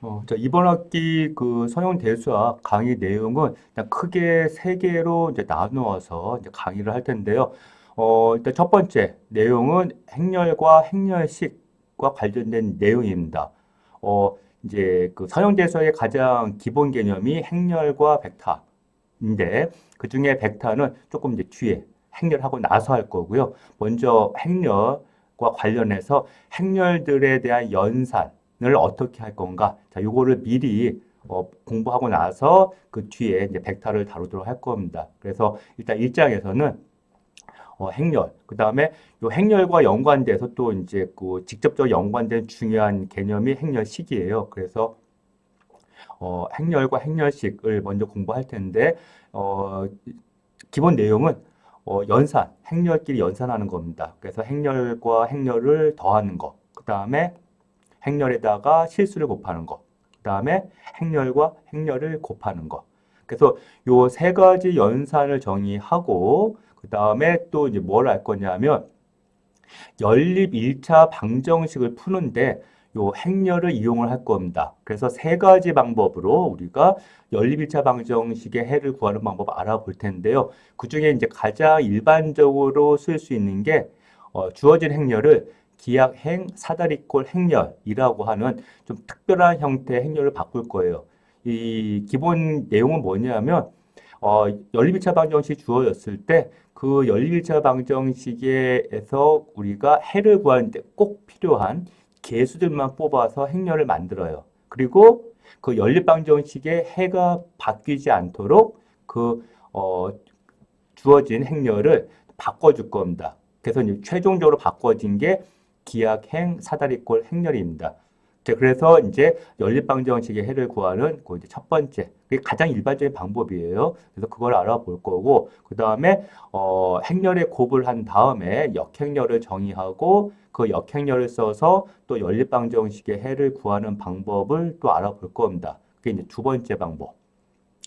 어, 자, 이번 학기 그 서영 대수학 강의 내용은 그냥 크게 세 개로 이제 나누어서 이제 강의를 할 텐데요. 어, 일단 첫 번째 내용은 행렬과 행렬식과 관련된 내용입니다. 어, 이제 그 서영 대수학의 가장 기본 개념이 행렬과 벡터인데 그 중에 벡터는 조금 이제 뒤에 행렬하고 나서 할 거고요. 먼저 행렬과 관련해서 행렬들에 대한 연산 을 어떻게 할 건가? 자, 요거를 미리 어, 공부하고 나서 그 뒤에 이제 벡터를 다루도록 할 겁니다. 그래서 일단 1장에서는 어, 행렬, 그 다음에 요 행렬과 연관돼서 또 이제 그 직접적으로 연관된 중요한 개념이 행렬식이에요. 그래서 어, 행렬과 행렬식을 먼저 공부할 텐데 어, 기본 내용은 어, 연산, 행렬끼리 연산하는 겁니다. 그래서 행렬과 행렬을 더하는 거, 그 다음에 행렬에다가 실수를 곱하는 거. 그 다음에 행렬과 행렬을 곱하는 거. 그래서 요 세 가지 연산을 정의하고 그 다음에 또 이제 뭘 할 거냐면 연립 1차 방정식을 푸는데 요 행렬을 이용을 할 겁니다. 그래서 세 가지 방법으로 우리가 연립 1차 방정식의 해를 구하는 방법 알아볼 텐데요. 그 중에 이제 가장 일반적으로 쓸 수 있는 게 어, 주어진 행렬을 기약 행, 사다리꼴 행렬이라고 하는 좀 특별한 형태의 행렬을 바꿀 거예요. 이 기본 내용은 뭐냐면 어, 연립일차 방정식이 주어졌을 때 그 연립일차 방정식에서 우리가 해를 구하는데 꼭 필요한 개수들만 뽑아서 행렬을 만들어요. 그리고 그 연립 방정식의 해가 바뀌지 않도록 그 어, 주어진 행렬을 바꿔줄 겁니다. 그래서 최종적으로 바꿔진 게 기약행, 사다리꼴, 행렬입니다. 그래서 이제 연립방정식의 해를 구하는 그 이제 첫 번째, 그게 가장 일반적인 방법이에요. 그래서 그걸 알아볼 거고, 그 다음에 어, 행렬에 곱을 한 다음에 역행렬을 정의하고 그 역행렬을 써서 또 연립방정식의 해를 구하는 방법을 또 알아볼 겁니다. 그게 이제 두 번째 방법.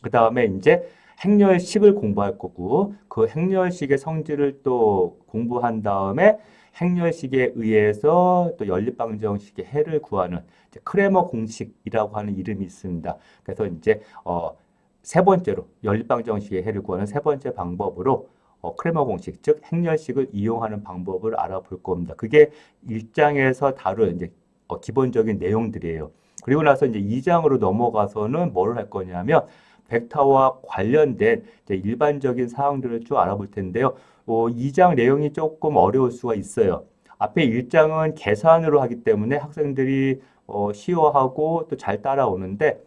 그 다음에 이제 행렬식을 공부할 거고, 그 행렬식의 성질을 또 공부한 다음에 행렬식에 의해서 또 연립방정식의 해를 구하는 크레머 공식이라고 하는 이름이 있습니다. 그래서 이제 어, 세 번째로 연립방정식의 해를 구하는 세 번째 방법으로 어, 크레머 공식, 즉 행렬식을 이용하는 방법을 알아볼 겁니다. 그게 1장에서 다룬 이제 어, 기본적인 내용들이에요. 그리고 나서 이제 2장으로 넘어가서는 뭘할 거냐면 벡터와 관련된 일반적인 사항들을 쭉 알아볼 텐데요. 어, 2장 내용이 조금 어려울 수가 있어요. 앞에 1장은 계산으로 하기 때문에 학생들이 어, 쉬워하고 또 잘 따라오는데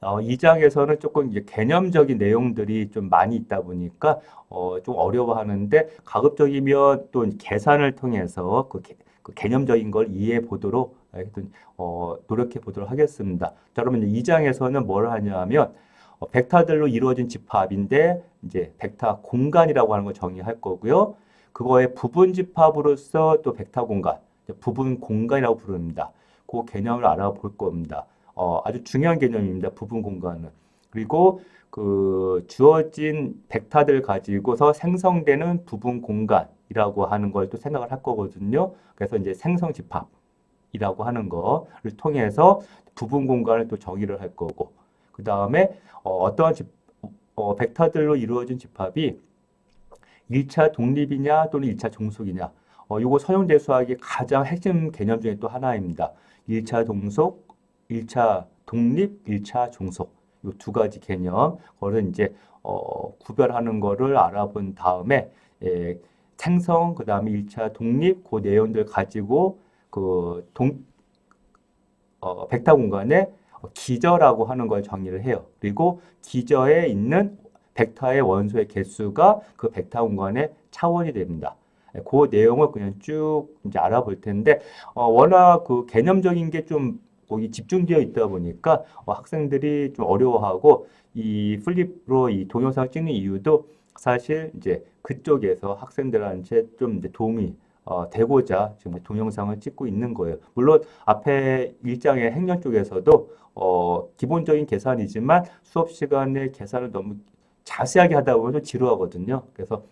어, 2장에서는 조금 이제 개념적인 내용들이 좀 많이 있다 보니까 어, 좀 어려워하는데 가급적이면 또 계산을 통해서 그, 개, 그 개념적인 걸 이해해 보도록 어, 노력해 보도록 하겠습니다. 자, 그러면 2장에서는 뭘 하냐면 어, 벡터들로 이루어진 집합인데 이제 벡터 공간이라고 하는 걸 정의할 거고요. 그거의 부분 집합으로서 또 벡터 공간, 부분 공간이라고 부릅니다. 그 개념을 알아볼 겁니다. 어, 아주 중요한 개념입니다. 부분 공간은. 그리고 그 주어진 벡터들 가지고서 생성되는 부분 공간이라고 하는 걸 또 생각을 할 거거든요. 그래서 이제 생성 집합이라고 하는 거를 통해서 부분 공간을 또 정의를 할 거고 그 다음에 어, 떠한 집, 어, 벡터들로 이루어진 집합이 1차 독립이냐 또는 1차 종속이냐. 어, 요거 서영대 수학의 가장 핵심 개념 중에 또 하나입니다. 1차 동속, 1차 독립, 1차 종속. 요 두 가지 개념. 그거를 이제 어, 구별하는 거를 알아본 다음에 예, 생성 그 다음에 1차 독립 그 내용들 가지고 그 동, 어, 벡터 공간에 기저라고 하는 걸 정의를 해요. 그리고 기저에 있는 벡터의 원소의 개수가 그 벡터 공간의 차원이 됩니다. 그 내용을 그냥 쭉 이제 알아볼 텐데 어, 워낙 그 개념적인 게좀 거기 집중되어 있다 보니까 어, 학생들이 좀 어려워하고 이 플립으로 이 동영상을 찍는 이유도 사실 이제 그쪽에서 학생들한테 좀 도움이 어, 되고자 지금 동영상을 찍고 있는 거예요. 물론 앞에 일장의 행렬 쪽에서도 어, 기본적인 계산이지만 수업 시간에 계산을 너무 자세하게 하다 보면 좀 지루하거든요. 그래서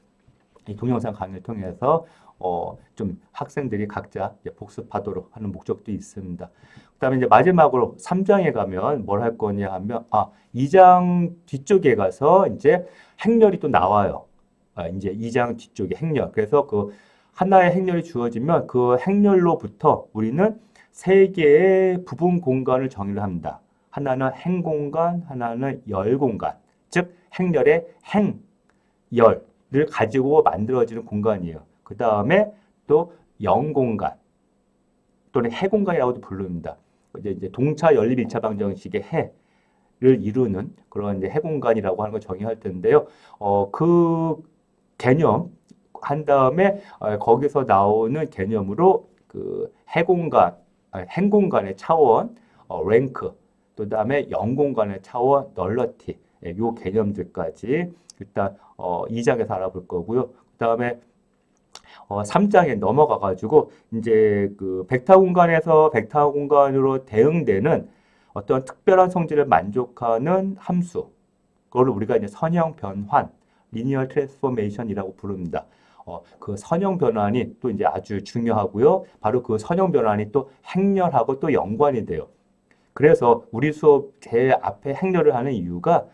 이 동영상 강의를 통해서 어, 좀 학생들이 각자 복습하도록 하는 목적도 있습니다. 그 다음에 이제 마지막으로 3장에 가면 뭘 할 거냐 하면 아, 2장 뒤쪽에 가서 이제 행렬이 또 나와요. 아, 이제 2장 뒤쪽에 행렬. 그래서 그 하나의 행렬이 주어지면 그 행렬로부터 우리는 세 개의 부분 공간을 정의를 합니다. 하나는 행 공간, 하나는 열 공간. 즉 행렬의 행, 열을 가지고 만들어지는 공간이에요. 그 다음에 또 영 공간 또는 해 공간이라고도 부릅니다. 이제 이제 동차 연립 일차 방정식의 해 를 이루는 그런 이제 해공간이라고 하는 걸 정의할 텐데요. 어, 그 개념 한 다음에 어, 거기서 나오는 개념으로 그 해공간, 아니, 행공간의 차원, 어, 랭크, 또 다음에 영공간의 차원, 널러티, 예, 요 개념들까지 일단 어, 2장에서 알아볼 거고요. 그 다음에 어, 3장에 넘어가 가지고 이제 그 벡터 공간에서 벡터 공간으로 대응되는 어떤 특별한 성질을 만족하는 함수. 그걸 우리가 이제 선형 변환, 리니어 트랜스포메이션이라고 부릅니다. 어, 그 선형 변환이 또 이제 아주 중요하고요. 바로 그 선형 변환이 또 행렬하고 또 연관이 돼요. 그래서 우리 수업 제일 앞에 행렬을 하는 이유가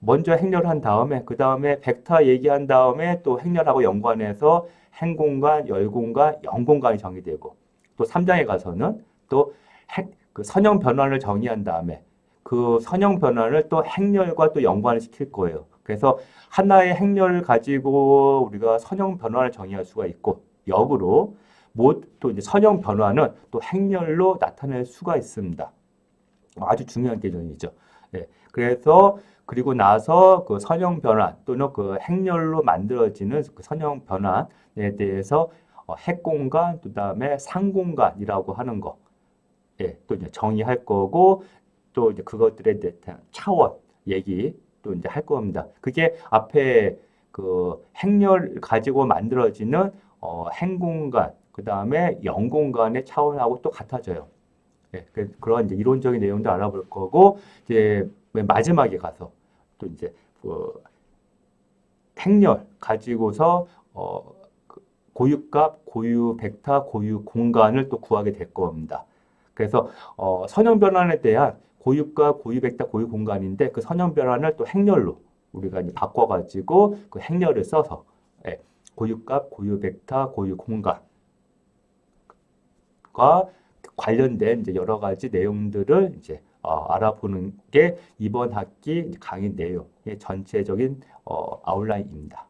먼저 행렬을 한 다음에 그 다음에 벡터 얘기한 다음에 또 행렬하고 연관해서 행공간, 열공간, 영공간이 정의되고 또 3장에 가서는 또 행, 그 선형 변환을 정의한 다음에 그 선형 변환을 또 행렬과 또 연관을 시킬 거예요. 그래서 하나의 행렬을 가지고 우리가 선형 변환을 정의할 수가 있고 역으로 뭐또 이제 선형 변환은 또 행렬로 나타낼 수가 있습니다. 아주 중요한 개념이죠. 네. 그래서 그리고 나서 그 선형 변환 또는 그 행렬로 만들어지는 그 선형 변환에 대해서 어, 핵공간, 그 다음에 상공간이라고 하는 거, 예, 또 이제 정의할 거고, 또 이제 그것들에 대한 차원 얘기 또 이제 할 겁니다. 그게 앞에 그 행렬 가지고 만들어지는 어, 행공간, 그 다음에 영공간의 차원하고 또 같아져요. 예, 그- 그런 이제 이론적인 내용도 알아볼 거고, 이제 맨 마지막에 가서 또 이제 그 행렬 가지고서 어, 그 고유값, 고유 벡터, 고유 공간을 또 구하게 될 겁니다. 그래서 어, 선형 변환에 대한 고유값, 고유 벡터, 고유 공간인데 그 선형 변환을 또 행렬로 우리가 이제 바꿔가지고 그 행렬을 써서 예, 고유값, 고유 벡터, 고유 공간과 관련된 이제 여러 가지 내용들을 이제 어, 알아보는 게 이번 학기 강의 내용의 전체적인 어, 아웃라인입니다.